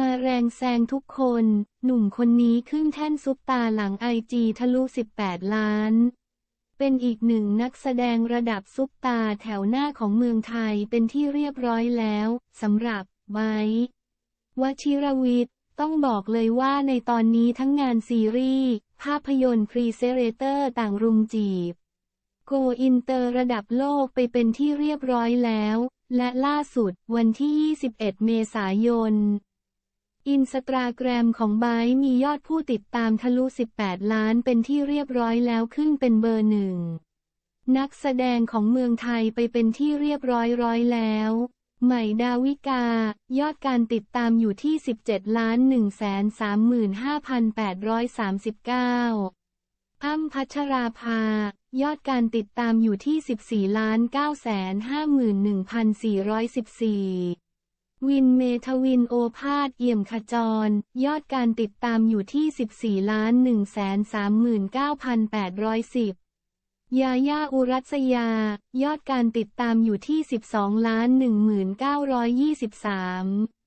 มาแรงแซงทุกคน หนุ่มคนนี้ขึ้นแท่นซุปตาหลังไอจีทะลุ 18 ล้าน เป็นอีกหนึ่งนักแสดงระดับซุปตาแถวหน้าของเมืองไทยเป็นที่เรียบร้อยแล้วสำหรับไบร์ทวชิรวิทย์ต้องบอกเลยว่าในตอนนี้ทั้งงานซีรีส์ ภาพยนตร์พรีเซเรเตอร์ต่างรุมจีบ โกอินเตอร์ระดับโลกไปเป็นที่เรียบร้อยแล้ว และล่าสุดวันที่ 21 เมษายน อินสตาแกรมของไบมียอดผู้ติดตามทะลุ 18 ล้านเป็นที่เรียบร้อยแล้วขึ้นเป็นเบอร์หนึ่ง นักแสดงของเมืองไทยไปเป็นที่เรียบร้อยร้อยแล้ว ใหม่ดาวิกา ยอดการติดตามอยู่ที่ 17 ล้าน 135,839อ้ำพัชราภา ยอดการติดตามอยู่ที่ 14 ล้าน 951,414 วินเมทวินโอภาสเอี่ยมขจร ยอดการติดตามอยู่ที่ 14ล้าน139,810 ยาย่าอุรัสยา ยอดการติดตามอยู่ที่ 12ล้าน1923